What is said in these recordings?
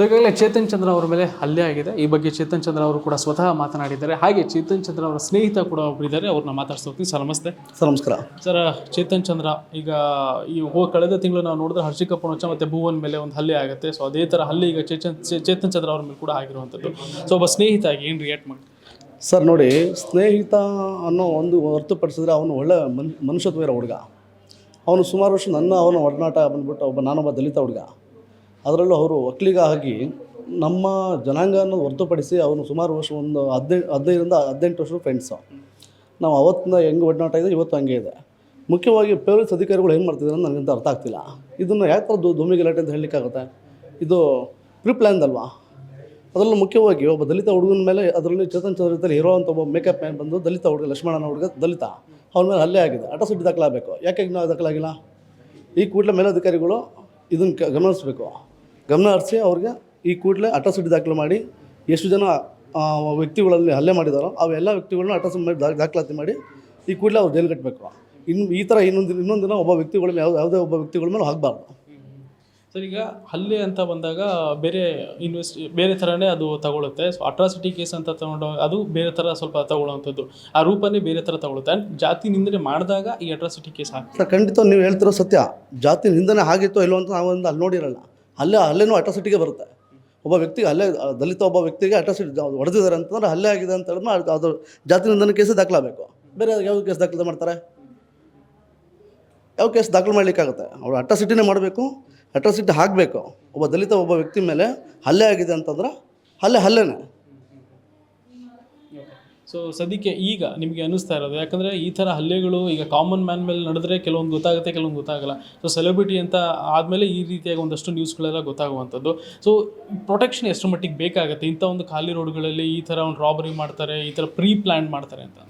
So ಈಗಾಗಲೇ ಚೇತನ್ ಚಂದ್ರ ಅವರ ಮೇಲೆ ಹಲ್ಲೆ ಆಗಿದೆ. ಈ ಬಗ್ಗೆ ಚೇತನ್ ಚಂದ್ರ ಅವರು ಕೂಡ ಸ್ವತಃ ಮಾತನಾಡಿದ್ದಾರೆ. ಹಾಗೆ ಚೇತನ್ ಚಂದ್ರ ಅವರ ಸ್ನೇಹಿತ ಕೂಡ ಒಬ್ಬರಿದ್ದಾರೆ ಅವ್ರನ್ನ ಮಾತಾಡ್ಸೋತಿ ಹೋಗ್ತೀನಿ ಸರ್ ನಮಸ್ತೆ. ಸರ್ ನಮಸ್ಕಾರ. ಸರ್ ಚೇತನ್ ಚಂದ್ರ ಈಗ ಈ ಹೋ ಕಳೆದ ತಿಂಗಳು ನಾವು ನೋಡಿದ್ರೆ ಹರ್ಷಿಕ ಪುಣಚ ಮತ್ತು ಭುವನ್ ಮೇಲೆ ಒಂದು ಹಲ್ಲೆ ಆಗುತ್ತೆ. ಸೊ ಅದೇ ಥರ ಹಲ್ಲೆ ಈಗ ಚೇತನ್ ಚೇತನ್ ಚಂದ್ರ ಅವ್ರ ಮೇಲೆ ಕೂಡ ಆಗಿರುವಂಥದ್ದು. ಸೊ ಒಬ್ಬ ಸ್ನೇಹಿತ ಆಗಿ ಏನು ರಿಯಾಕ್ಟ್ ಮಾಡಿ ಸರ್ ನೋಡಿ ಸ್ನೇಹಿತ ಅನ್ನೋ ಒಂದು ಹೊರತುಪಡಿಸಿದ್ರೆ ಅವನು ಒಳ್ಳೆ ಮನ್ ಮನುಷ್ಯತ್ವ ಇರೋ ಹುಡುಗ. ಅವನು ಸುಮಾರು ವರ್ಷ ನನ್ನ ಅವನ ಒಡನಾಟ ಬಂದ್ಬಿಟ್ಟು ಒಬ್ಬ ನಾನೊಬ್ಬ ದಲಿತ ಹುಡುಗ. ಅದರಲ್ಲೂ ಅವರು ಒಕ್ಕಲಿಗ ಆಗಿ ನಮ್ಮ ಜನಾಂಗ ಅನ್ನೋದು ಹೊರತುಪಡಿಸಿ ಅವನು ಸುಮಾರು ವರ್ಷ ಒಂದು ಹದಿನೈದು ಹದಿನೈದರಿಂದ ಹದಿನೆಂಟು ವರ್ಷ ಫ್ರೆಂಡ್ಸು ನಾವು ಅವತ್ತಿನ ಹೆಂಗೆ ಒಡನಾಟ ಇದೆ, ಇವತ್ತು ಹಂಗೆ ಇದೆ. ಮುಖ್ಯವಾಗಿ ಪೊಲೀಸ್ ಅಧಿಕಾರಿಗಳು ಏನು ಮಾಡ್ತಿದ್ದಾರೆ ಅಂತ ನನಗಂತ ಅರ್ಥ ಆಗ್ತಿಲ್ಲ. ಇದನ್ನು ಯಾವ ಥರ ಧೂಮಿ ಗಲಾಟೆ ಅಂತ ಹೇಳಲಿಕ್ಕಾಗುತ್ತೆ? ಇದು ಪ್ರೀ ಪ್ಲ್ಯಾನ್ಡ್ ಅಲ್ವಾ? ಅದರಲ್ಲೂ ಮುಖ್ಯವಾಗಿ ಒಬ್ಬ ದಲಿತ ಹುಡುಗನ ಮೇಲೆ ಅದರಲ್ಲಿ ಚೇತನ್ ಚಂದ್ರ ಹೀರೋ ಅಂತ ಒಬ್ಬ ಮೇಕಪ್ ಮ್ಯಾನ್ ಬಂದು ದಲಿತ ಹುಡುಗ, ಲಕ್ಷ್ಮಣನ ಹುಡುಗ ದಲಿತ. ಅವನ ಮೇಲೆ ಹಲ್ಲೆ ಆಗಿದೆ. ಅಟಸಿಟಿ ದಾಖಲಾಗಬೇಕು. ಯಾಕೆ ನಾವು ದಾಖಲಾಗಿಲ್ಲ? ಈ ಕೂಡಲೇ ಮೇಲಧಿಕಾರಿಗಳು ಇದನ್ನು ಗಮನಿಸಬೇಕು. ಗಮನ ಹರಿಸಿ ಅವ್ರಿಗೆ ಈ ಕೂಡಲೇ ಅಟ್ರಾಸಿಟಿ ದಾಖಲೆ ಮಾಡಿ ಎಷ್ಟು ಜನ ವ್ಯಕ್ತಿಗಳಲ್ಲಿ ಹಲ್ಲೆ ಮಾಡಿದಾರೋ ಅವೆಲ್ಲ ವ್ಯಕ್ತಿಗಳನ್ನ ಅಟಸಿಟಿ ಮಾಡಿ ದಾಖಲಾತಿ ಮಾಡಿ ಈ ಕೂಡಲೇ ಅವ್ರು ಜೈಲು ಕಟ್ಟಬೇಕು ಇನ್ನು ಈ ಥರ ಇನ್ನೊಂದು ಇನ್ನೊಂದು ದಿನ ಒಬ್ಬ ವ್ಯಕ್ತಿಗಳ ಮೇಲೆ ಯಾವುದೇ ಯಾವುದೇ ಒಬ್ಬ ವ್ಯಕ್ತಿಗಳ ಮೇಲೆ ಆಗಬಾರ್ದು ಸರ್ ಈಗ ಹಲ್ಲೆ ಅಂತ ಬಂದಾಗ ಬೇರೆ ಇನ್ವೆಸ್ಟ್ ಬೇರೆ ಥರನೇ ಅದು ತಗೊಳುತ್ತೆ. ಸೊ ಅಟ್ರಾಸಿಟಿ ಕೇಸ್ ಅಂತ ತಗೊಂಡು ಅದು ಬೇರೆ ಥರ ಸ್ವಲ್ಪ ತಗೊಳ್ಳುವಂಥದ್ದು. ಆ ರೂಪನೇ ಬೇರೆ ಥರ ತಗೊಳುತ್ತೆ. ಆ್ಯಂಡ್ ಜಾತಿ ನಿಂದನೆ ಮಾಡಿದಾಗ ಈ ಅಟ್ರಾಸಿಟಿ ಕೇಸ್ ಸರ್ ಖಂಡಿತ ನೀವು ಹೇಳ್ತಿರೋ ಸತ್ಯ. ಜಾತಿ ನಿಂದನೆ ಆಗಿತ್ತೋ ಇಲ್ಲೋ ಅಂತ ನಾವೊಂದು ಅಲ್ಲಿ ನೋಡಿರಲ್ಲ. ಅಲ್ಲೇ, ಅಲ್ಲೇನೂ ಅಟ್ರಾಸಿಟಿಗೆ ಬರುತ್ತೆ. ಒಬ್ಬ ವ್ಯಕ್ತಿಗೆ ಅಲ್ಲೇ ದಲಿತ ಒಬ್ಬ ವ್ಯಕ್ತಿಗೆ ಅಟ್ರಾಸಿಟಿ ಹೊಡೆದಿದ್ದಾರೆ ಅಂತಂದ್ರೆ ಹಲ್ಲೆ ಆಗಿದೆ ಅಂತ ಹೇಳಿದ್ರೆ ಅದು- ಅದು ಜಾತಿ ನಿಂದನ ಕೇಸೇ ದಾಖಲಾಗಬೇಕು. ಬೇರೆ ಯಾವ ಕೇಸ್ ದಾಖಲೆ ಮಾಡ್ತಾರೆ? ಯಾವ ಕೇಸ್ ದಾಖಲು ಮಾಡಲಿಕ್ಕಾಗುತ್ತೆ? ಅವ್ರು ಅಟ್ರಾಸಿಟಿನೇ ಮಾಡಬೇಕು ಅಟ್ರಾಸಿಟಿ ಹಾಕಬೇಕು. ಒಬ್ಬ ದಲಿತ ಒಬ್ಬ ವ್ಯಕ್ತಿ ಮೇಲೆ ಹಲ್ಲೆ ಆಗಿದೆ ಅಂತಂದ್ರೆ ಹಲ್ಲೆ ಹಲ್ಲೆನೇ. ಸೊ ಸದ್ಯಕ್ಕೆ ಈಗ ನಿಮಗೆ ಅನ್ನಿಸ್ತಾ ಇರೋದು, ಯಾಕಂದರೆ ಈ ಥರ ಹಲ್ಲೆಗಳು ಈಗ ಕಾಮನ್ ಮ್ಯಾನ್ ಮೇಲೆ ನಡೆದ್ರೆ ಕೆಲವೊಂದು ಗೊತ್ತಾಗುತ್ತೆ, ಕೆಲವೊಂದು ಗೊತ್ತಾಗಲ್ಲ. ಸೊ ಸೆಲೆಬ್ರಿಟಿ ಅಂತ ಆದಮೇಲೆ ಈ ರೀತಿಯಾಗಿ ಒಂದಷ್ಟು ನ್ಯೂಸ್ಗಳೆಲ್ಲ ಗೊತ್ತಾಗುವಂಥದ್ದು. ಸೊ ಪ್ರೊಟೆಕ್ಷನ್ ಎಷ್ಟು ಮಟ್ಟಿಗೆ ಬೇಕಾಗುತ್ತೆ? ಇಂಥ ಒಂದು ಖಾಲಿ ರೋಡ್ಗಳಲ್ಲಿ ಈ ಥರ ಒಂದು ರಾಬರಿ ಮಾಡ್ತಾರೆ, ಈ ಥರ ಪ್ರೀ ಪ್ಲ್ಯಾನ್ ಮಾಡ್ತಾರೆ ಅಂತ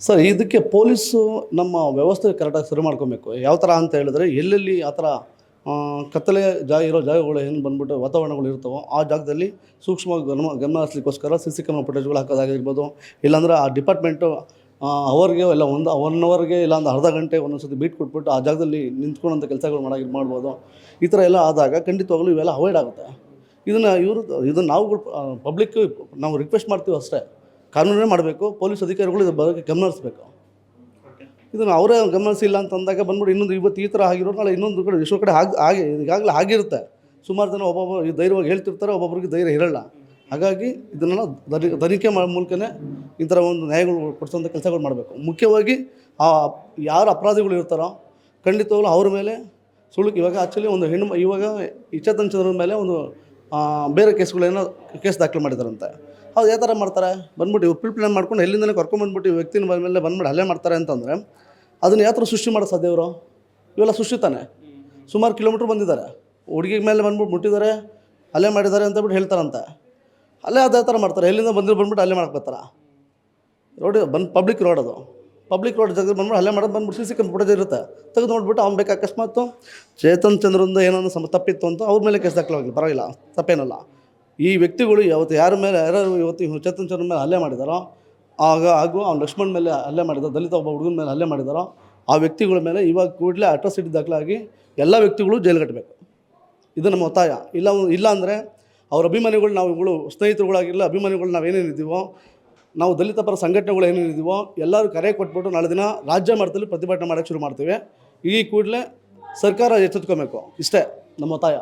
ಸರ್, ಇದಕ್ಕೆ ಪೊಲೀಸು ನಮ್ಮ ವ್ಯವಸ್ಥೆ ಕರೆಕ್ಟಾಗಿ ಶುರು ಮಾಡ್ಕೊಬೇಕು. ಯಾವ ಥರ ಅಂತ ಹೇಳಿದ್ರೆ, ಎಲ್ಲೆಲ್ಲಿ ಆ ಥರ ಕತ್ತಲೆ ಜಾಗ ಇರೋ ಜಾಗಗಳು ಏನು ಬಂದ್ಬಿಟ್ಟು ವಾತಾವರಣಗಳು ಇರ್ತವೋ ಆ ಜಾಗದಲ್ಲಿ ಸೂಕ್ಷ್ಮ ಗಮನ ಗಮನ ಹರಿಸ್ಲಿಕ್ಕೋಸ್ಕರ ಸಿ ಸಿ ಕ್ಯಾಮ್ರಾ ಫುಟೇಜ್ಗಳು ಹಾಕೋದಾಗಿರ್ಬೋದು. ಇಲ್ಲಾಂದ್ರೆ ಆ ಡಿಪಾರ್ಟ್ಮೆಂಟು ಅವರ್ಗೆ ಇಲ್ಲ ಒಂದು ಒನ್ ಅವರ್ಗೆ ಇಲ್ಲ ಒಂದು ಅರ್ಧ ಗಂಟೆ ಒಂದೊಂದು ಸತಿ ಬೀಟ್ ಕೊಟ್ಬಿಟ್ಟು ಆ ಜಾಗದಲ್ಲಿ ನಿಂತ್ಕೊಳ್ಳೋಂಥ ಕೆಲಸಗಳು ಮಾಡೋಗಿ ಮಾಡ್ಬೋದು. ಈ ಥರ ಎಲ್ಲ ಆದಾಗ ಖಂಡಿತವಾಗ್ಲೂ ಇವೆಲ್ಲ ಅವಾಯ್ಡ್ ಆಗುತ್ತೆ. ಇದನ್ನು ಇವರು, ಇದನ್ನು ನಾವು ಪಬ್ಲಿಕ್ ನಾವು ರಿಕ್ವೆಸ್ಟ್ ಮಾಡ್ತೀವಿ ಅಷ್ಟೇ ಕಾನೂನೇ ಮಾಡಬೇಕು, ಪೊಲೀಸ್ ಅಧಿಕಾರಿಗಳು ಇದ್ರ ಬಗ್ಗೆ ಗಮನ ಹರಿಸ್ಬೇಕು. ಇದನ್ನು ಅವರೇ ಗಮನಿಸಿಲ್ಲ ಅಂತ ಅಂದಾಗ ಬಂದ್ಬಿಟ್ಟು ಇನ್ನೊಂದು ಇವತ್ತು ಈ ಥರ ಆಗಿರೋ ನಾಳೆ ಇನ್ನೊಂದು ಕಡೆ ಎಷ್ಟೋ ಕಡೆ ಆಗಿ ಆಗಿ ಈಗಾಗಲೇ ಆಗಿರುತ್ತೆ. ಸುಮಾರು ಜನ ಒಬ್ಬೊಬ್ಬ ಧೈರ್ಯವಾಗಿ ಹೇಳ್ತಿರ್ತಾರೆ ಒಬ್ಬೊಬ್ಬರಿಗೆ ಧೈರ್ಯ ಇರಲ್ಲ ಹಾಗಾಗಿ ಇದನ್ನೆಲ್ಲ ದರಿ ತನಿಖೆ ಮಾಡೋ ಮೂಲಕನೇ ಈ ಥರ ಒಂದು ನ್ಯಾಯಗಳು ಕೊಡಿಸೋಂಥ ಕೆಲಸಗಳು ಮಾಡಬೇಕು. ಮುಖ್ಯವಾಗಿ ಆ ಯಾರು ಅಪರಾಧಿಗಳು ಇರ್ತಾರೋ ಖಂಡಿತವಾಗ್ಲೂ ಅವ್ರ ಮೇಲೆ ಸುಳ್ಳು ಇವಾಗ ಆ್ಯಕ್ಚುಲಿ ಒಂದು ಹೆಣ್ಣು ಇವಾಗ ಇಚ್ಛಾತಂಚದ ಮೇಲೆ ಒಂದು ಬೇರೆ ಕೇಸ್ಗಳೇನೋ ಕೇಸ್ ದಾಖಲು ಮಾಡಿದಾರಂತೆ. ಅದು ಯಾವ ಥರ ಮಾಡ್ತಾರೆ? ಬಂದ್ಬಿಟ್ಟು ಉಪ್ಪಿಲ್ ಪ್ಲ್ಯಾನ್ ಮಾಡ್ಕೊಂಡು ಎಲ್ಲಿಂದಲೇ ಕರ್ಕೊಂಬಂದ್ಬಿಟ್ಟು ಈ ವ್ಯಕ್ತಿನ ಮೇಲೆ ಬಂದ್ಬಿಟ್ಟು ಹಲ್ಲೆ ಮಾಡ್ತಾರೆ ಅಂತಂದರೆ, ಅದನ್ನು ಯಾವ ಥರ ಸೃಷ್ಟಿ ಮಾಡೋ ಸಾಧ್ಯ ಇವರು? ಇವೆಲ್ಲ ಸೃಷ್ಟಿ ತಾನೆ. ಸುಮಾರು ಕಿಲೋಮೀಟ್ರ್ ಬಂದಿದ್ದಾರೆ. ಹುಡುಗಿ ಮೇಲೆ ಬಂದ್ಬಿಟ್ಟು ಮುಟ್ಟಿದ್ದಾರೆ, ಹಲ್ಲೆ ಮಾಡಿದ್ದಾರೆ ಅಂತ ಬಿಟ್ಟು ಹೇಳ್ತಾರಂತೆ. ಅಲ್ಲೇ ಅದೇ ಥರ ಮಾಡ್ತಾರೆ? ಎಲ್ಲಿಂದ ಬಂದಿರೋ ಬಂದ್ಬಿಟ್ಟು ಹಲ್ಲೆ ಮಾಡಕ್ಕೆ ರೋಡ್ ಬಂದು ಪಬ್ಲಿಕ್ ರೋಡ್ ಅದು. ಪಬ್ಲಿಕ್ ರೋಡ್ ಜಾಗದಲ್ಲಿ ಬಂದ್ಬಿಟ್ಟು ಹಲ್ಲೆ ಮಾಡೋದು ಬಂದ್ಬಿಟ್ಟು ಸಿ ಸಿ ಇರುತ್ತೆ. ತೆಗೆದು ನೋಡ್ಬಿಟ್ಟು ಅವ್ನು ಬೇಕು ಅಕಸ್ಮಾತು ಚೇತನ್ ಚಂದ್ರಂದು ಏನೋ ಸಮ ತಪ್ಪಿತ್ತು ಅಂತ ಅವ್ರ ಮೇಲೆ ಕೇಸ್ ದಾಖಲಾಗಲಿ ಪರವಾಗಿಲ್ಲ. ತಪ್ಪೇನಲ್ಲ. ಈ ವ್ಯಕ್ತಿಗಳು ಯಾವತ್ತು ಯಾರ ಮೇಲೆ ಯಾರು ಇವತ್ತು ಚೇತನ್ ಚಂದ್ರ ಮೇಲೆ ಹಲ್ಲೆ ಮಾಡಿದಾರೋ, ಆಗ, ಹಾಗೂ ಅವ್ನು ಲಕ್ಷ್ಮಣ್ ಮೇಲೆ ಹಲ್ಲೆ ಮಾಡಿದ, ದಲಿತ ಒಬ್ಬ ಹುಡುಗನ ಮೇಲೆ ಹಲ್ಲೆ ಮಾಡಿದಾರೋ, ಆ ವ್ಯಕ್ತಿಗಳ ಮೇಲೆ ಇವಾಗ ಕೂಡಲೇ ಅಟ್ರಾಸಿಟಿ ದಾಖಲಾಗಿ ಎಲ್ಲ ವ್ಯಕ್ತಿಗಳು ಜೈಲು ಕಟ್ಟಬೇಕು ಇದು ನಮ್ಮ ಒತ್ತಾಯ. ಇಲ್ಲ ಇಲ್ಲ ಅಂದರೆ ಅವ್ರ ಅಭಿಮಾನಿಗಳು ನಾವು ಇವುಗಳು ಸ್ನೇಹಿತರುಗಳಾಗಿಲ್ಲ ಅಭಿಮಾನಿಗಳು ನಾವು ಏನೇನಿದ್ದೀವೋ ನಾವು ದಲಿತ ಪರ ಸಂಘಟನೆಗಳು ಏನೇನಿದ್ದೀವೋ ಎಲ್ಲರೂ ಕರೆ ಕೊಟ್ಬಿಟ್ಟು ನಾಳೆ ದಿನ ರಾಜ್ಯ ಮಟ್ಟದಲ್ಲಿ ಪ್ರತಿಭಟನೆ ಮಾಡೋಕ್ಕೆ ಶುರು ಮಾಡ್ತೀವಿ. ಈ ಕೂಡಲೇ ಸರ್ಕಾರ ಎಚ್ಚೆತ್ಕೋಬೇಕು. ಇಷ್ಟೇ ನಮ್ಮ ಒತ್ತಾಯ.